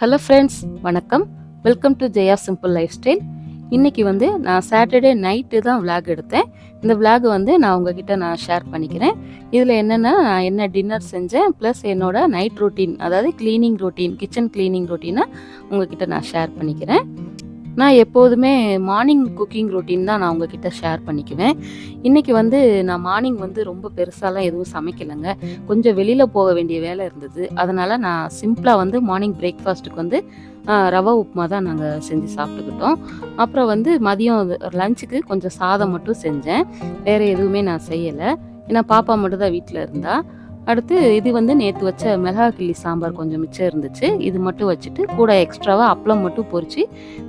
Hello friends வணக்கம். Welcome to Jaya simple lifestyle இன்றைக்கி வந்து நான் சாட்டர்டே நைட்டு தான் விளாக் எடுத்தேன். இந்த விளாக் வந்து நான் உங்ககிட்ட நான் ஷேர் பண்ணிக்கிறேன். இதில் என்னென்னா நான் என்ன டின்னர் செஞ்சேன் ப்ளஸ் என்னோட நைட் ரொட்டீன் அதாவது க்ளீனிங் ரொட்டீன் கிச்சன் க்ளீனிங் ரொட்டீனை உங்ககிட்ட நான் ஷேர் பண்ணிக்கிறேன். நான் எப்போதுமே மார்னிங் குக்கிங் ரொட்டீன் தான் நான் உங்ககிட்ட ஷேர் பண்ணிக்குவேன். இன்றைக்கி வந்து நான் மார்னிங் வந்து ரொம்ப பெருசாலாம் எதுவும் சமைக்கலைங்க. கொஞ்சம் வெளியில் போக வேண்டிய வேலை இருந்தது. அதனால் நான் சிம்பிளாக வந்து மார்னிங் பிரேக்ஃபாஸ்ட்டுக்கு வந்து ரவா உப்புமா தான் நாங்கள் செஞ்சு சாப்பிட்டுக்கிட்டோம். அப்புறம் வந்து மதியம் லஞ்சுக்கு கொஞ்சம் சாதம் மட்டும் செஞ்சேன். வேறு எதுவுமே நான் செய்யலை. ஏன்னா பாப்பா மட்டும் தான் வீட்டில் இருந்தால் அடுத்து இது வந்து நேற்று வச்ச மிளகா கிள்ளி சாம்பார் கொஞ்சம் மிச்சம் இருந்துச்சு. இது மட்டும் வச்சுட்டு கூட எக்ஸ்ட்ராவாக அப்பளம் மட்டும் பொறிச்சு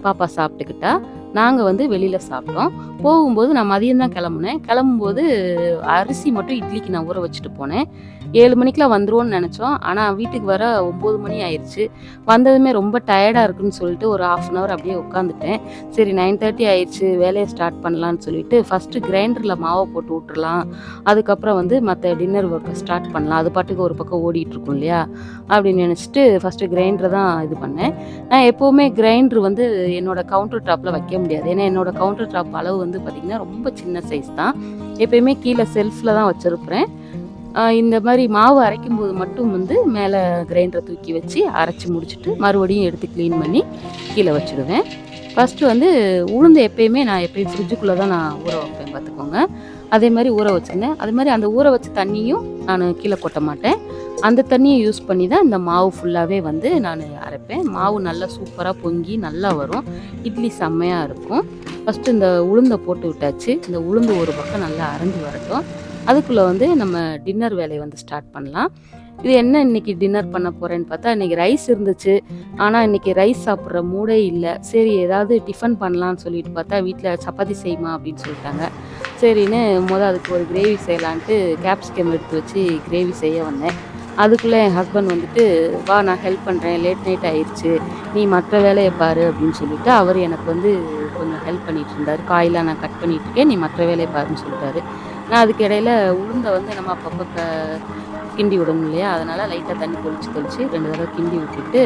பாப்பா சாப்பிட்டுக்கிட்டா. நாங்கள் வந்து வெளியில் சாப்பிட்டோம். போகும்போது நான் மதியம் தான் கிளம்புனேன். கிளம்பும்போது அரிசி மட்டும் இட்லிக்கு நான் ஊற வச்சுட்டு போனேன். ஏழு மணிக்கெலாம் வந்துடுவோன்னு நினச்சோம். ஆனால் வீட்டுக்கு வர ஒம்பது மணி ஆயிடுச்சு வந்ததுமே ரொம்ப டயர்டாக இருக்குன்னு சொல்லிட்டு ஒரு ஆஃப் அன் ஹவர் அப்படியே உட்காந்துட்டேன் சரி நைன் தேர்ட்டி ஆயிடுச்சு வேலையை ஸ்டார்ட் பண்ணலான்னு சொல்லிட்டு ஃபஸ்ட்டு கிரைண்டரில் மாவை போட்டு விட்டுறலாம் அதுக்கப்புறம் வந்து மற்ற டின்னர் ஒர்க்கை ஸ்டார்ட் பண்ணலாம். அது பாட்டுக்கு ஒரு பக்கம் ஓடிட்டுருக்கும் இல்லையா? அப்படின்னு நினச்சிட்டு ஃபஸ்ட்டு கிரைண்டர் தான் இது பண்ணேன். நான் எப்போவுமே கிரைண்டர் வந்து என்னோட கவுண்டர் டாப்பில் வைக்க முடியாது. ஏன்னா என்னோட கவுண்டர் டாப் அளவு வந்து பார்த்திங்கன்னா ரொம்ப சின்ன சைஸ் தான். எப்பயுமே கீழே செல்ஃபில் தான் வச்சுருப்பேன். இந்த மாதிரி மாவு அரைக்கும் போது மட்டும் வந்து மேலே கிரைண்டரை தூக்கி வச்சு அரைச்சி முடிச்சுட்டு மறுபடியும் எடுத்து க்ளீன் பண்ணி கீழே வச்சுடுவேன். ஃபஸ்ட்டு வந்து உளுந்து எப்பயுமே நான் எப்பயும் ஃப்ரிட்ஜுக்குள்ளே தான் நான் ஊற வைப்பேன் பார்த்துக்கோங்க. அதே மாதிரி ஊற வச்சுருந்தேன். அதே மாதிரி அந்த ஊற வச்ச தண்ணியும் நான் கீழே கொட்ட மாட்டேன். அந்த தண்ணியை யூஸ் பண்ணி தான் இந்த மாவு ஃபுல்லாகவே வந்து நான் அரைப்பேன். மாவு நல்லா சூப்பராக பொங்கி நல்லா வரும். இட்லி செம்மையாக இருக்கும். ஃபஸ்ட்டு இந்த உளுந்தை போட்டு விட்டாச்சு. இந்த உளுந்து ஒரு பக்கம் நல்லா அரைஞ்சு வரட்டும். அதுக்குள்ளே வந்து நம்ம டின்னர் வேலையை வந்து ஸ்டார்ட் பண்ணலாம். இது என்ன இன்னைக்கு டின்னர் பண்ண போகிறேன்னு பார்த்தா இன்னைக்கு ரைஸ் இருந்துச்சு. ஆனால் இன்னைக்கு ரைஸ் சாப்பிட்ற மூடே இல்லை. சரி ஏதாவது டிஃபன் பண்ணலான்னு சொல்லிட்டு பார்த்தா வீட்டில் சப்பாத்தி செய்யுமா அப்படின்னு சொல்லிட்டாங்க. சரின்னு முதல் அதுக்கு ஒரு கிரேவி செய்யலான்ட்டு கேப்சிகம் எடுத்து வச்சு கிரேவி செய்ய வந்தேன். அதுக்குள்ளே என் ஹஸ்பண்ட் வந்துட்டு வா நான் ஹெல்ப் பண்ணுறேன் லேட் நைட் ஆயிடுச்சு நீ மற்ற வேலையை பாரு அப்படின்னு சொல்லிட்டு அவர் எனக்கு வந்து கொஞ்சம் ஹெல்ப் பண்ணிகிட்டு இருந்தார் காயெல்லாம் நான் கட் பண்ணிகிட்ருக்கேன் இருக்கேன் நீ மற்ற வேலையை பாருன்னு சொல்லிட்டாரு. நான் அதுக்கு இடையில உளுந்தை வந்து நம்ம அப்பப்போ க கிண்டி விடணும் இல்லையா? அதனால் லைட்டாக தண்ணி தெளித்து தெளித்து ரெண்டு தடவை கிண்டி விட்டுட்டு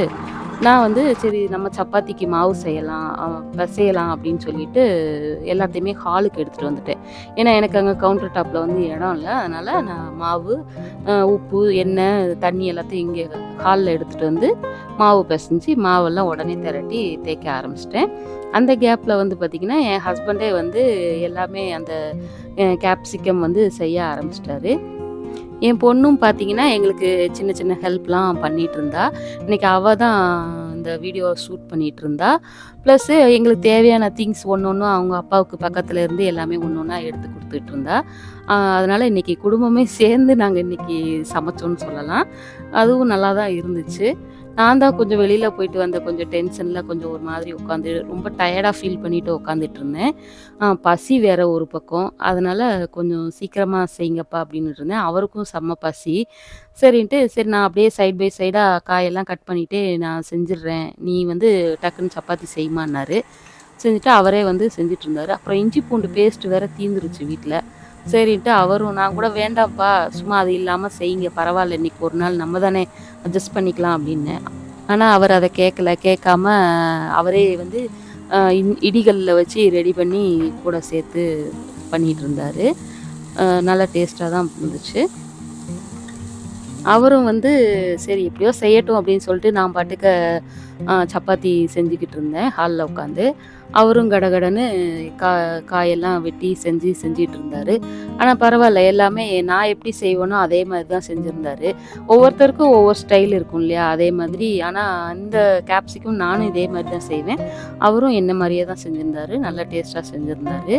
நான் வந்து சரி நம்ம சப்பாத்திக்கு மாவு செய்யலாம் பிசையலாம் அப்படின்னு சொல்லிட்டு எல்லாத்தையுமே ஹாலுக்கு எடுத்துகிட்டு வந்துட்டேன். ஏன்னா எனக்கு அங்கே கவுண்டர் டாப்பில் வந்து இடம் இல்லை. அதனால் நான் மாவு உப்பு எண்ணெய் தண்ணி எல்லாத்தையும் இங்கே ஹாலில் எடுத்துகிட்டு வந்து மாவு பிசைஞ்சு மாவெல்லாம் உடனே திரட்டி தேய்க்க ஆரம்பிச்சிட்டேன். அந்த கேப்பில் வந்து பார்த்திங்கன்னா என் ஹஸ்பண்டே வந்து எல்லாமே அந்த கேப்சிகம் வந்து செய்ய ஆரம்பிச்சிட்டாரு. என் பொண்ணும் பார்த்தீங்கன்னா எங்களுக்கு சின்ன சின்ன ஹெல்ப்லாம் பண்ணிட்டு இருந்தா இன்னைக்கு அவள் தான் இந்த வீடியோ ஷூட் பண்ணிட்டு இருந்தா ப்ளஸ்ஸு எங்களுக்கு தேவையான திங்ஸ் ஒன்று ஒன்றும் அவங்க அப்பாவுக்கு பக்கத்தில் இருந்து எல்லாமே ஒன்று ஒன்றா எடுத்து கொடுத்துட்டு இருந்தா அதனால இன்னைக்கு குடும்பமே சேர்ந்து நாங்கள் இன்னைக்கு சமைச்சோன்னு சொல்லலாம். அதுவும் நல்லா தான் இருந்துச்சு. நான் தான் கொஞ்சம் வெளியில் போயிட்டு வந்த கொஞ்சம் டென்ஷனில் கொஞ்சம் ஒரு மாதிரி உட்காந்து ரொம்ப டயர்டாக ஃபீல் பண்ணிட்டு உட்காந்துட்டு இருந்தேன். பசி வேற ஒரு பக்கம். அதனால கொஞ்சம் சீக்கிரமாக செய்யுங்கப்பா அப்படின்னு இருந்தேன். அவருக்கும் செம்ம பசி. சரின்ட்டு சரி நான் அப்படியே சைட் பை சைடாக காயெல்லாம் கட் பண்ணிகிட்டே நான் செஞ்சிடுறேன். நீ வந்து டக்குன்னு சப்பாத்தி செய்யுமான்னாரு செஞ்சுட்டு அவரே வந்து செஞ்சுட்டு அப்புறம் இஞ்சி பூண்டு பேஸ்ட் வேற தீந்துருச்சு வீட்டில் சரின்ட்டு அவரும் நான் கூட வேண்டாம்ப்பா சும்மா அது இல்லாமல் செய்யுங்க பரவாயில்ல இன்னைக்கு ஒரு நாள் நம்ம தானே அட்ஜஸ்ட் பண்ணிக்கலாம் அப்படின்னேன் ஆனால் அவர் அதை கேட்கல கேட்காம அவரே வந்து இடிகளில் வச்சு ரெடி பண்ணி கூட சேர்த்து பண்ணிகிட்டு இருந்தார் நல்லா டேஸ்ட்டாக தான் இருந்துச்சு. அவரும் வந்து சரி எப்படியோ செய்யட்டும் அப்படின்னு சொல்லிட்டு நான் பாட்டுக்க சப்பாத்தி செஞ்சுக்கிட்டு இருந்தேன் ஹாலில் உட்காந்து. அவரும் கடகடன்னு கா காயெல்லாம் வெட்டி செஞ்சு செஞ்சிட்டு இருந்தார். ஆனால் பரவாயில்ல எல்லாமே நான் எப்படி செய்வேனோ அதே மாதிரி தான் செஞ்சுருந்தாரு. ஒவ்வொருத்தருக்கும் ஒவ்வொரு ஸ்டைல் இருக்கும் இல்லையா அதே மாதிரி. ஆனால் அந்த கேப்சிக்கும் நானும் இதே மாதிரி தான் செய்வேன். அவரும் என்ன மாதிரியே தான் செஞ்சுருந்தாரு நல்லா டேஸ்ட்டாக செஞ்சுருந்தாரு.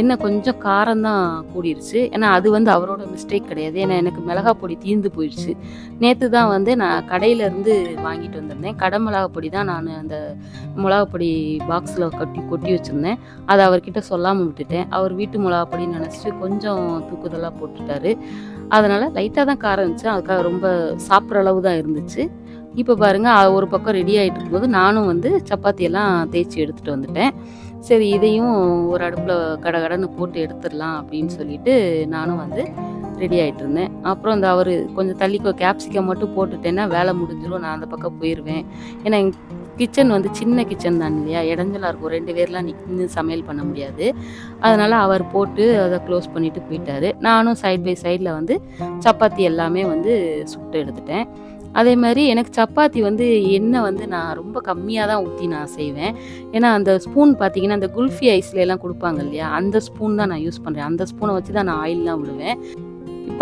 என்ன கொஞ்சம் காரம் தான் கூடிருச்சு. ஏன்னா அது வந்து அவரோட மிஸ்டேக் கிடையாது. ஏன்னா எனக்கு மிளகா பொடி தீர்ந்து போயிடுச்சு. நேற்று தான் வந்து நான் கடையிலேருந்து வாங்கிட்டு வந்திருந்தேன். கடை மிளகா பொடி தான் நான் அந்த மிளகா பொடி பாக்ஸில் கட்டி கொட்டி வச்சுருந்தேன். அதை அவர்கிட்ட சொல்லாமல் விட்டுட்டேன். அவர் வீட்டு மிளகா பொடின்னு நினச்சிட்டு கொஞ்சம் தூக்குதலாக போட்டுட்டாரு. அதனால் லைட்டாக தான் காரம் இருந்துச்சு அதுக்காக ரொம்ப சாப்பிட்ற அளவு தான் இருந்துச்சு. இப்போ பாருங்கள் ஒரு பக்கம் ரெடி ஆகிட்டு இருக்கும்போது நானும் வந்து சப்பாத்தியெல்லாம் தேய்ச்சி எடுத்துகிட்டு வந்துட்டேன். சரி இதையும் ஒரு அடுப்பில் கடகடன்னு போட்டு எடுத்துடலாம் அப்படின்னு சொல்லிட்டு நானும் வந்து ரெடி ஆகிட்டு இருந்தேன் அப்புறம் இந்த அவர் கொஞ்சம் தள்ளிக்கோ கேப்சிக்கம் மட்டும் போட்டுட்டேன்னா வேலை முடிஞ்சிடும் நான் அந்த பக்கம் போயிடுவேன் ஏன்னா கிச்சன் வந்து சின்ன கிச்சன் தான் இல்லையா? இடைஞ்சலாக இருக்கும். ரெண்டு பேர்லாம் நின்று சமையல் பண்ண முடியாது. அதனால் அவர் போட்டு அதை க்ளோஸ் பண்ணிவிட்டு போயிட்டார். நானும் சைட் பை சைடில் வந்து சப்பாத்தி எல்லாமே வந்து சுட்டு எடுத்துட்டேன். அதே மாதிரி எனக்கு சப்பாத்தி வந்து எண்ணெய் வந்து நான் ரொம்ப கம்மியாக தான் ஊற்றி நான் செய்வேன். ஏன்னா அந்த ஸ்பூன் பார்த்தீங்கன்னா அந்த குல்ஃபி ஐஸ்ல எல்லாம் கொடுப்பாங்க இல்லையா? அந்த ஸ்பூன் தான் நான் யூஸ் பண்ணுறேன் அந்த ஸ்பூனை வச்சு தான் நான் ஆயிலெலாம் விடுவேன்.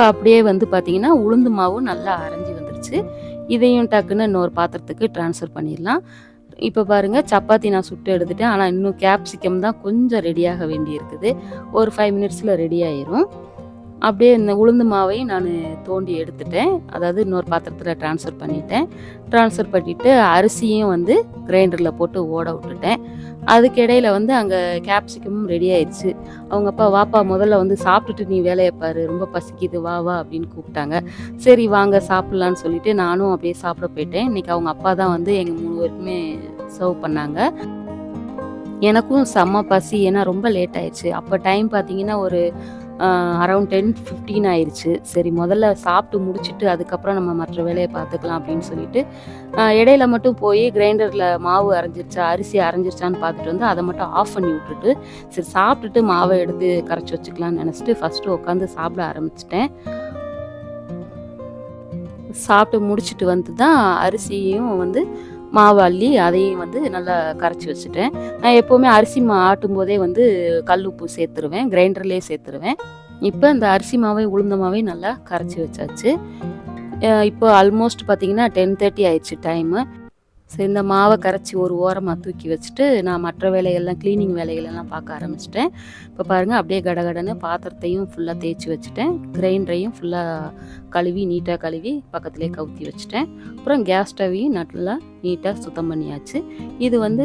இப்போ அப்படியே வந்து பார்த்திங்கன்னா உளுந்து மாவும் நல்லா அரைஞ்சி வந்துருச்சு. இதையும் டக்குன்னு இன்னொரு பாத்திரத்துக்கு ட்ரான்ஸ்ஃபர் பண்ணிடலாம். இப்போ பாருங்கள் சப்பாத்தி நான் சுட்டு எடுத்துட்டேன். ஆனால் இன்னும் கேப்சிகம் தான் கொஞ்சம் ரெடியாக வேண்டி இருக்குது. ஒரு ஃபைவ் மினிட்ஸில் ரெடி ஆயிரும். அப்படியே இந்த உளுந்து மாவையும் நான் தோண்டி எடுத்துட்டேன். அதாவது இன்னொரு பாத்திரத்தில் ட்ரான்ஸ்ஃபர் பண்ணிட்டேன். ட்ரான்ஸ்ஃபர் பண்ணிவிட்டு அரிசியும் வந்து கிரைண்டரில் போட்டு ஓட விட்டுட்டேன். அதுக்கு வந்து அங்கே கேப்சிகமும் ரெடி ஆயிடுச்சு. அவங்க அப்பா வாப்பா முதல்ல வந்து சாப்பிட்டுட்டு நீ வேலையை பாரு. ரொம்ப பசிக்குது. வா வா அப்படின்னு கூப்பிட்டாங்க. சரி வாங்க சாப்பிட்லான்னு சொல்லிட்டு நானும் அப்படியே சாப்பிட போயிட்டேன். இன்னைக்கு அவங்க அப்பா தான் வந்து எங்கள் மூணு பேருக்குமே சர்வ் பண்ணாங்க. எனக்கும் செம்ம பசி. ஏன்னா ரொம்ப லேட் ஆயிடுச்சு. அப்போ டைம் பார்த்தீங்கன்னா ஒரு அரௌண்ட் டென் ஃபிஃப்டீன் ஆயிடுச்சு சரி முதல்ல சாப்பிட்டு முடிச்சுட்டு அதுக்கப்புறம் நம்ம மற்ற வேலையை பார்த்துக்கலாம் அப்படின்னு சொல்லிட்டு இடையில மட்டும் போய் கிரைண்டரில் மாவு அரைஞ்சிருச்சா அரிசி அரைஞ்சிருச்சான்னு பார்த்துட்டு வந்து அதை மட்டும் ஆஃப் பண்ணி விட்டுட்டு சரி சாப்பிட்டுட்டு மாவை எடுத்து கரைச்சி வச்சுக்கலாம்னு நினச்சிட்டு ஃபஸ்ட்டு உட்காந்து சாப்பிட ஆரம்பிச்சிட்டேன். சாப்பிட்டு முடிச்சுட்டு வந்து தான் அரிசியும் வந்து மாவு அள்ளி அதையும் வந்து நல்லா கரைச்சி வச்சுட்டேன். நான் எப்போவுமே அரிசி மா ஆட்டும் போதே வந்து கல் உப்பு சேர்த்துருவேன் கிரைண்டர்லேயே சேர்த்துருவேன். இப்போ இந்த அரிசி மாவை உளுந்த மாவை நல்லா கரைச்சி வச்சாச்சு. இப்போ ஆல்மோஸ்ட் பார்த்தீங்கன்னா டென் தேர்ட்டி ஆயிடுச்சு டைமு சரி இந்த மாவை கரைச்சி ஒரு ஓரமாக தூக்கி வச்சுட்டு நான் மற்ற வேலைகள்லாம் க்ளீனிங் வேலைகளெல்லாம் பார்க்க ஆரம்பிச்சிட்டேன். இப்போ பாருங்கள் அப்படியே கடகடன்னு பாத்திரத்தையும் ஃபுல்லாக தேய்ச்சி வச்சுட்டேன். கிரைண்டரையும் ஃபுல்லாக கழுவி நீட்டாக கழுவி பக்கத்துலேயே கவுத்தி வச்சுட்டேன். அப்புறம் கேஸ் ஸ்டவையும் நல்லா நீட்டாக சுத்தம் பண்ணியாச்சு. இது வந்து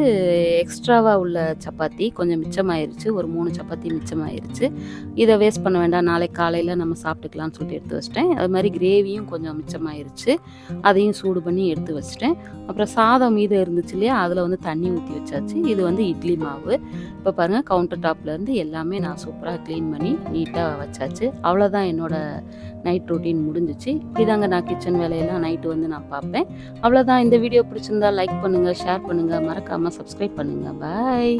எக்ஸ்ட்ராவாக உள்ள சப்பாத்தி. கொஞ்சம் மிச்சமாயிருச்சு. ஒரு மூணு சப்பாத்தி மிச்சமாயிருச்சு. இதை வேஸ்ட் பண்ண வேண்டாம். நாளைக்கு காலையில் நம்ம சாப்பிட்டுக்கலாம்னு சொல்லிட்டு எடுத்து வச்சிட்டேன். அது மாதிரி கிரேவியும் கொஞ்சம் மிச்சமாயிருச்சு. அதையும் சூடு பண்ணி எடுத்து வச்சிட்டேன். அப்புறம் சாதம் மீதம் இருந்துச்சு இல்லையா? அதில் வந்து தண்ணி ஊற்றி வச்சாச்சு. இது வந்து இட்லி மாவு. இப்போ பாருங்கள் கவுண்டர் டாப்லேருந்து எல்லாமே நான் சூப்பராக க்ளீன் பண்ணி நீட்டாக வச்சாச்சு. அவ்வளோதான் என்னோட நைட் ரொட்டீன் முடிஞ்சிச்சு. இதாங்க நான் கிச்சன் வேலையெல்லாம் நைட்டு வந்து நான் பார்ப்பேன். அவ்வளோதான் இந்த வீடியோ பிடிச்சிருந்தா லைக் பண்ணுங்கள் ஷேர் பண்ணுங்கள் மறக்காமல் சப்ஸ்கிரைப் பண்ணுங்கள் பாய்